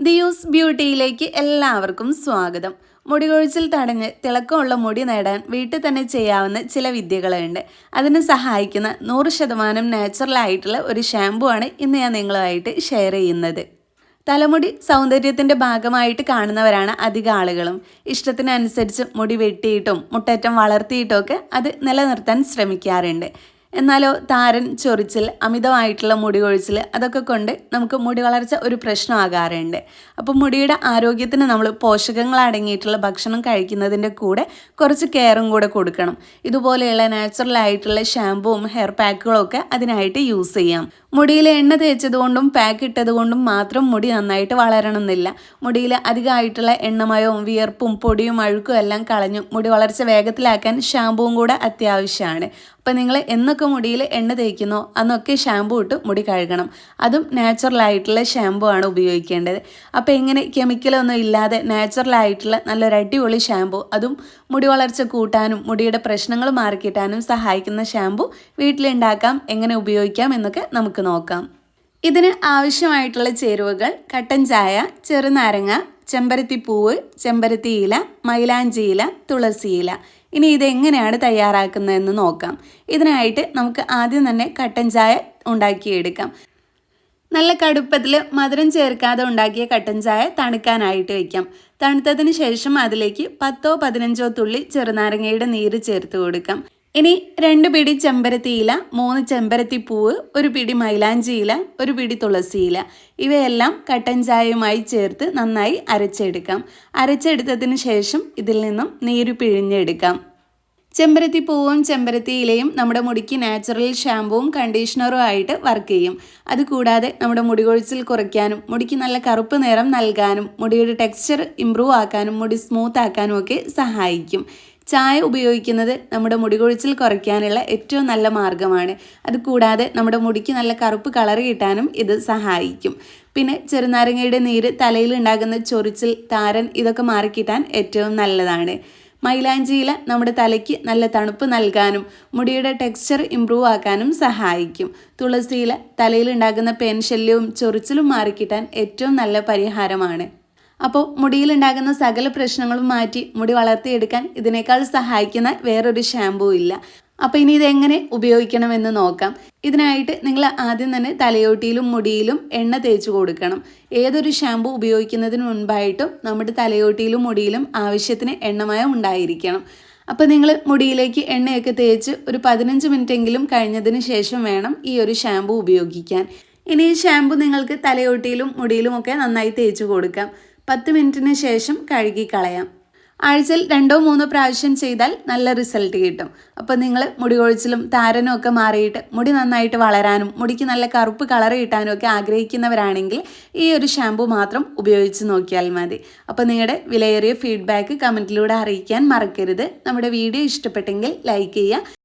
ദിയൂസ് ബ്യൂട്ടിയിലേക്ക് എല്ലാവർക്കും സ്വാഗതം. മുടി കൊഴിച്ചിൽ തടഞ്ഞ് തിളക്കമുള്ള മുടി നേടാൻ വീട്ടിൽ തന്നെ ചെയ്യാവുന്ന ചില വിദ്യകളുണ്ട്. അതിനെ സഹായിക്കുന്ന നൂറ് ശതമാനം നാച്ചുറൽ ആയിട്ടുള്ള ഒരു ഷാമ്പു ആണ് ഇന്ന് ഞാൻ നിങ്ങളുമായിട്ട് ഷെയർ ചെയ്യുന്നത്. തലമുടി സൗന്ദര്യത്തിന്റെ ഭാഗമായിട്ട് കാണുന്നവരാണ് അധിക ആളുകളും. ഇഷ്ടത്തിനനുസരിച്ച് മുടി വെട്ടിയിട്ടും മുട്ടറ്റം വളർത്തിയിട്ടും ഒക്കെ അത് നിലനിർത്താൻ ശ്രമിക്കാറുണ്ട്. എന്നാലോ താരൻ ചൊറിച്ചിൽ അമിതമായിട്ടുള്ള മുടി കൊഴിച്ചിൽ അതൊക്കെ കൊണ്ട് നമുക്ക് മുടി വളർച്ച ഒരു പ്രശ്നമാകാറുണ്ട്. അപ്പോൾ മുടിയുടെ ആരോഗ്യത്തിന് നമ്മൾ പോഷകങ്ങൾ അടങ്ങിയിട്ടുള്ള ഭക്ഷണം കഴിക്കുന്നതിന്റെ കൂടെ കുറച്ച് കെയറും കൂടെ കൊടുക്കണം. ഇതുപോലെയുള്ള നാച്ചുറൽ ആയിട്ടുള്ള ഷാമ്പുവും ഹെയർ പാക്കുകളും ഒക്കെ അതിനായിട്ട് യൂസ് ചെയ്യാം. മുടിയിൽ എണ്ണ തേച്ചതുകൊണ്ടും പാക്ക് ഇട്ടതുകൊണ്ടും മാത്രം മുടി നന്നായിട്ട് വളരണമെന്നില്ല. മുടിയിൽ അധികമായിട്ടുള്ള എണ്ണമയവും വിയർപ്പും പൊടിയും അഴുക്കും എല്ലാം കളഞ്ഞു മുടി വളർച്ച വേഗത്തിലാക്കാൻ ഷാമ്പുവും കൂടെ അത്യാവശ്യമാണ്. അപ്പം നിങ്ങൾ എന്നൊക്കെ മുടിയിൽ എണ്ണ തേക്കുന്നോ അന്നൊക്കെ ഷാമ്പു ഇട്ട് മുടി കഴുകണം. അതും നാച്ചുറലായിട്ടുള്ള ഷാമ്പു ആണ് ഉപയോഗിക്കേണ്ടത്. അപ്പോൾ എങ്ങനെ കെമിക്കലൊന്നും ഇല്ലാതെ നാച്ചുറലായിട്ടുള്ള നല്ലൊരു അടിപൊളി ഷാമ്പു അതും മുടി വളർച്ച കൂട്ടാനും മുടിയുടെ പ്രശ്നങ്ങൾ മാറിക്കിട്ടാനും സഹായിക്കുന്ന ഷാമ്പു വീട്ടിലുണ്ടാക്കാം എങ്ങനെ ഉപയോഗിക്കാം എന്നൊക്കെ നമുക്ക് നോക്കാം. ഇതിന് ആവശ്യമായിട്ടുള്ള ചേരുവകൾ കട്ടൻ ചായ ചെറുനാരങ്ങ ചെമ്പരത്തി പൂവ് ചെമ്പരത്തി ഇല മൈലാഞ്ചി ഇല തുളസി ഇല. ഇനി ഇതെങ്ങനെയാണ് തയ്യാറാക്കുന്നതെന്ന് നോക്കാം. ഇതിനായിട്ട് നമുക്ക് ആദ്യം തന്നെ കട്ടൻ ചായ ഉണ്ടാക്കിയെടുക്കാം. നല്ല കടുപ്പത്തിൽ മധുരം ചേർക്കാതെ ഉണ്ടാക്കിയ കട്ടൻ ചായ തണുക്കാനായിട്ട് വയ്ക്കാം തണുത്തതിന് ശേഷം അതിലേക്ക് പത്തോ പതിനഞ്ചോ തുള്ളി ചെറുനാരങ്ങയുടെ നീര് ചേർത്ത് കൊടുക്കാം. ഇനി രണ്ട് പിടി ചെമ്പരത്തി ഇല മൂന്ന് ചെമ്പരത്തി പൂവ് ഒരു പിടി മൈലാഞ്ചി ഇല ഒരു പിടി തുളസി ഇല. ഇവയെല്ലാം കട്ടൻ ചായയുമായി ചേർത്ത് നന്നായി അരച്ചെടുക്കാം. അരച്ചെടുത്തതിന് ശേഷം ഇതിൽ നിന്നും നീര് പിഴിഞ്ഞെടുക്കാം. ചെമ്പരത്തി പൂവും ചെമ്പരത്തി ഇലയും നമ്മുടെ മുടിക്ക് നാച്ചുറൽ ഷാമ്പുവും കണ്ടീഷണറും ആയിട്ട് വർക്ക് ചെയ്യും. അതുകൂടാതെ നമ്മുടെ മുടി കൊഴിച്ചിൽ കുറയ്ക്കാനും മുടിക്ക് നല്ല കറുപ്പ് നിറം നൽകാനും മുടിയുടെ ടെക്സ്ചർ ഇമ്പ്രൂവ് ആക്കാനും മുടി സ്മൂത്ത് ആക്കാനും ഒക്കെ സഹായിക്കും. ചായ ഉപയോഗിക്കുന്നത് നമ്മുടെ മുടി കൊഴിച്ചിൽ കുറയ്ക്കാനുള്ള ഏറ്റവും നല്ല മാർഗമാണ് അതുകൂടാതെ നമ്മുടെ മുടിക്ക് നല്ല കറുപ്പ് കളർ കിട്ടാനും ഇത് സഹായിക്കും. പിന്നെ ചെറുനാരങ്ങയുടെ നീര് തലയിൽ ഉണ്ടാകുന്ന ചൊറിച്ചിൽ താരൻ ഇതൊക്കെ മാറിക്കിട്ടാൻ ഏറ്റവും നല്ലതാണ്. മൈലാഞ്ചിയില നമ്മുടെ തലയ്ക്ക് നല്ല തണുപ്പ് നൽകാനും മുടിയുടെ ടെക്സ്ചർ ഇമ്പ്രൂവ് ആക്കാനും സഹായിക്കും. തുളസിയില തലയിൽ ഉണ്ടാകുന്ന പെൻശല്യവും ചൊറിച്ചിലും മാറിക്കിട്ടാൻ ഏറ്റവും നല്ല പരിഹാരമാണ്. അപ്പോൾ മുടിയിലുണ്ടാകുന്ന സകല പ്രശ്നങ്ങളും മാറ്റി മുടി വളർത്തിയെടുക്കാൻ ഇതിനേക്കാൾ സഹായിക്കുന്ന വേറൊരു ഷാമ്പൂ ഇല്ല. അപ്പോൾ ഇനി ഇതെങ്ങനെ ഉപയോഗിക്കണമെന്ന് നോക്കാം. ഇതിനായിട്ട് നിങ്ങൾ ആദ്യം തന്നെ തലയോട്ടിയിലും മുടിയിലും എണ്ണ തേച്ച് കൊടുക്കണം. ഏതൊരു ഷാമ്പു ഉപയോഗിക്കുന്നതിന് മുൻപായിട്ടും നമ്മുടെ തലയോട്ടിയിലും മുടിയിലും ആവശ്യത്തിന് എണ്ണമയം ഉണ്ടായിരിക്കണം. അപ്പോൾ നിങ്ങൾ മുടിയിലേക്ക് എണ്ണയൊക്കെ തേച്ച് ഒരു പതിനഞ്ച് മിനിറ്റെങ്കിലും കഴിഞ്ഞതിന് ശേഷം വേണം ഈ ഒരു ഷാമ്പു ഉപയോഗിക്കാൻ. ഇനി ഈ ഷാമ്പു നിങ്ങൾക്ക് തലയോട്ടിയിലും മുടിയിലുമൊക്കെ നന്നായി തേച്ച് കൊടുക്കാം. പത്ത് മിനിറ്റിന് ശേഷം കഴുകി കളയാം ആഴ്ചയിൽ രണ്ടോ മൂന്നോ പ്രാവശ്യം ചെയ്താൽ നല്ല റിസൾട്ട് കിട്ടും. അപ്പോൾ നിങ്ങൾ മുടി കൊഴിച്ചിലും താരനും ഒക്കെ മാറിയിട്ട് മുടി നന്നായിട്ട് വളരാനും മുടിക്ക് നല്ല കറുപ്പ് കളർ കിട്ടാനും ഒക്കെ ആഗ്രഹിക്കുന്നവരാണെങ്കിൽ ഈ ഒരു ഷാമ്പു മാത്രം ഉപയോഗിച്ച് നോക്കിയാൽ മതി. അപ്പോൾ നിങ്ങളുടെ വിലയേറിയ ഫീഡ്ബാക്ക് കമന്റിലൂടെ അറിയിക്കാൻ മറക്കരുത്. നമ്മുടെ വീഡിയോ ഇഷ്ടപ്പെട്ടെങ്കിൽ ലൈക്ക് ചെയ്യുക